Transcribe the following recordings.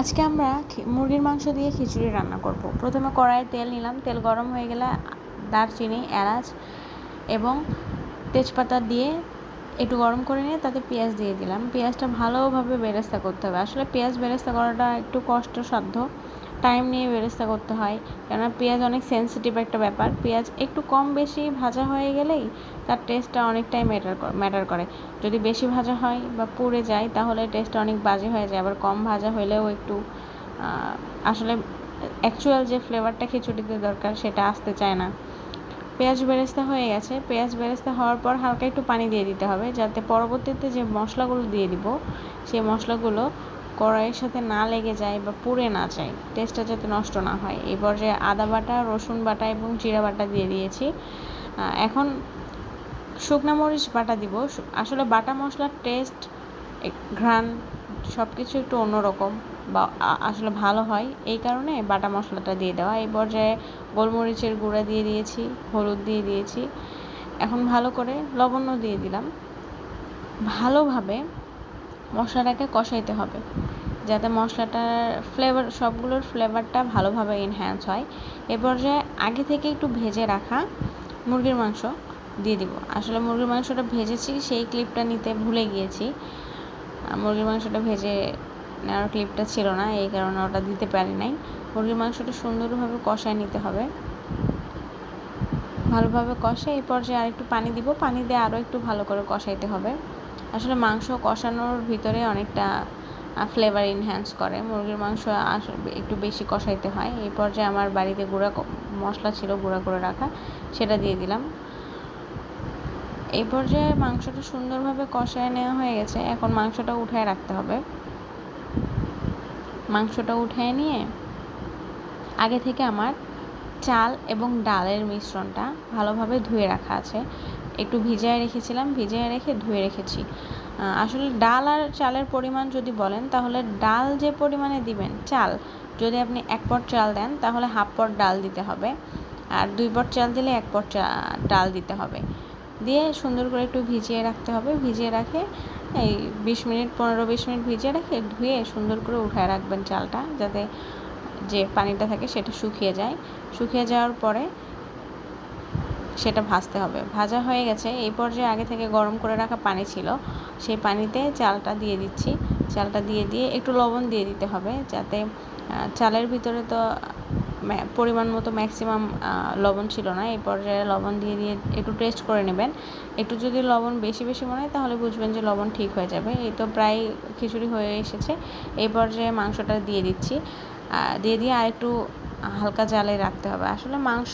আজকে আমরা মুরগির মাংস দিয়ে খিচুড়ি রান্না করব। প্রথমে কড়াইয়ে তেল নিলাম। তেল গরম হয়ে গেলে দারচিনি, এলাচ এবং তেজপাতা দিয়ে একটু গরম করে নিয়ে তাতে পেঁয়াজ দিয়ে দিলাম। পেঁয়াজটা ভালোভাবে বেরেস্তা করতে হবে। আসলে পেঁয়াজ বেরেস্তা করাটা একটু কষ্টসাধ্য। টাইম নিয়ে বেরেস্তা করতে হয়। কেননা পেঁয়াজ অনেক সেন্সিটিভ একটা ব্যাপার। পেঁয়াজ একটু কম বেশি ভাজা হয়ে গেলেই তার টেস্টটা অনেকটাই ম্যাটার ম্যাটার করে। যদি বেশি ভাজা হয় বা পুড়ে যায়, তাহলে টেস্টটা অনেক বাজে হয়ে যায়। আবার কম ভাজা হলেও একটু আসলে অ্যাকচুয়াল যে ফ্লেভারটা খিচুড়িতে দরকার, সেটা আসতে চায় না। পেঁয়াজ বেরেস্তা হয়ে গেছে। পেঁয়াজ বেরেস্তা হওয়ার পর হালকা একটু পানি দিয়ে দিতে হবে। যাতে পরবর্তীতে যে মশলাগুলো দিয়ে দিব, সেই মশলাগুলো কড়াইয়ের সাথে না লেগে যায় বা পুড়ে না যায় টেস্টটা যাতে নষ্ট না হয়। এই পর্যায়ে আদা বাটা, রসুন বাটা এবং জিরা বাটা দিয়ে দিয়েছি। এখন শুকনা মরিচ বাটা দিব। আসলে বাটা মশলার টেস্ট ঘ্রাণ সব কিছু একটু অন্যরকম বা আসলে ভালো হয়। এই কারণে বাটা মশলাটা দিয়ে দেওয়া। এই পর্যায়ে গোলমরিচের গুঁড়া দিয়ে দিয়েছি, হলুদ দিয়ে দিয়েছি। এখন ভালো করে লবণও দিয়ে দিলাম। ভালোভাবে মশলাটাকে কষাইতে হবে। যাতে মশলাটার ফ্লেভার সবগুলোর ফ্লেভারটা ভালোভাবে এনহ্যান্স হয়। এ পর্যায়ে আগে থেকে একটু ভেজে রাখা মুরগির মাংস দিয়ে দিব। আসলে মুরগির মাংসটা ভেজেছি, সেই ক্লিপটা নিতে ভুলে গিয়েছি। মুরগির মাংসটা ভেজে নেওয়ার ক্লিপটা ছিল না, এই কারণে ওটা দিতে পারি নাই। মুরগির মাংসটা সুন্দরভাবে কষায় নিতে হবে। ভালোভাবে কষে এই পর্যায়ে আর একটু পানি দিব। পানি দিয়ে আরও একটু ভালো করে কষাইতে হবে। আসলে মাংস কষানোর ভিতরে অনেকটা ফ্লেভার ইনহ্যান্স করে। মুরগির মাংস একটু বেশি কষাইতে হয়। এই পর্যায়ে আমার বাড়িতে গুঁড়া মশলা ছিল গুঁড়া করে রাখা, সেটা দিয়ে দিলাম। এই পর্যায়ে মাংসটা সুন্দরভাবে কষায় নেওয়া হয়ে গেছে। এখন মাংসটা উঠায় রাখতে হবে। মাংসটা উঠায় নিয়ে আগে থেকে আমার চাল এবং ডালের মিশ্রণটা ভালোভাবে ধুয়ে রাখা আছে। একটু ভিজিয়ে রেখেছিলাম, ভিজিয়ে রেখে ধুয়ে রেখেছি। আসলে ডাল আর চালের পরিমাণ যদি বলেন, তাহলে ডাল যে পরিমাণে দিবেন, চাল, যদি আপনি এক পট চাল দেন, তাহলে হাফ পট ডাল দিতে হবে। আর দুই পট চাল দিলে এক পট ডাল দিতে হবে। দিয়ে সুন্দর করে একটু ভিজিয়ে রাখতে হবে। ভিজিয়ে রাখে এই বিশ মিনিট, পনেরো বিশ মিনিট ভিজিয়ে রেখে ধুয়ে সুন্দর করে উঠায় রাখবেন চালটা, যাতে যে পানিটা থাকে সেটা শুকিয়ে যায়। শুকিয়ে যাওয়ার পরে সেটা ভাজতে হবে। ভাজা হয়ে গেছে। এই পর্যায়ে আগে থেকে গরম করে রাখা পানি ছিল। সেই পানিতে চালটা দিয়ে দিচ্ছি। চালটা দিয়ে দিয়ে একটু লবণ দিয়ে দিতে হবে যাতে চালের ভিতরে তো পরিমাণ মতো ম্যাক্সিমাম লবণ ছিল না। এই পর্যায়ে লবণ দিয়ে দিয়ে একটু টেস্ট করে নেবেন। একটু যদি লবণ বেশি বেশি মনে হয় তাহলে বুঝবেন যে লবণ ঠিক হয়ে যাবে। এই তো প্রায় খিচুড়ি হয়ে এসেছে। এই পর্যায়ে মাংসটা দিয়ে দিচ্ছি। দিয়ে দিয়ে আর একটু হালকা জালে রাখতে হবে। আসলে মাংস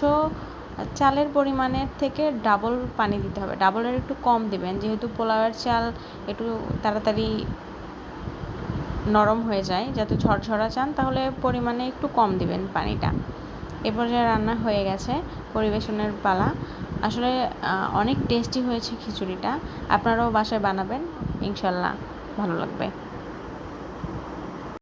চালের পরিমাণের থেকে ডাবল পানি দিতে হবে। ডাবলের একটু কম দেবেন, যেহেতু পোলাওয়ের চাল একটু তাড়াতাড়ি নরম হয়ে যায়, যাতে ঝরঝরা চান, তাহলে পরিমাণে একটু কম দিবেন পানিটা। এ পর্যায়ে রান্না হয়ে গেছে পরিবেশনের পালা। আসলে অনেক টেস্টি হয়েছে খিচুড়িটা। আপনারাও বাসায় বানাবেন, ইনশাল্লাহ ভালো লাগবে।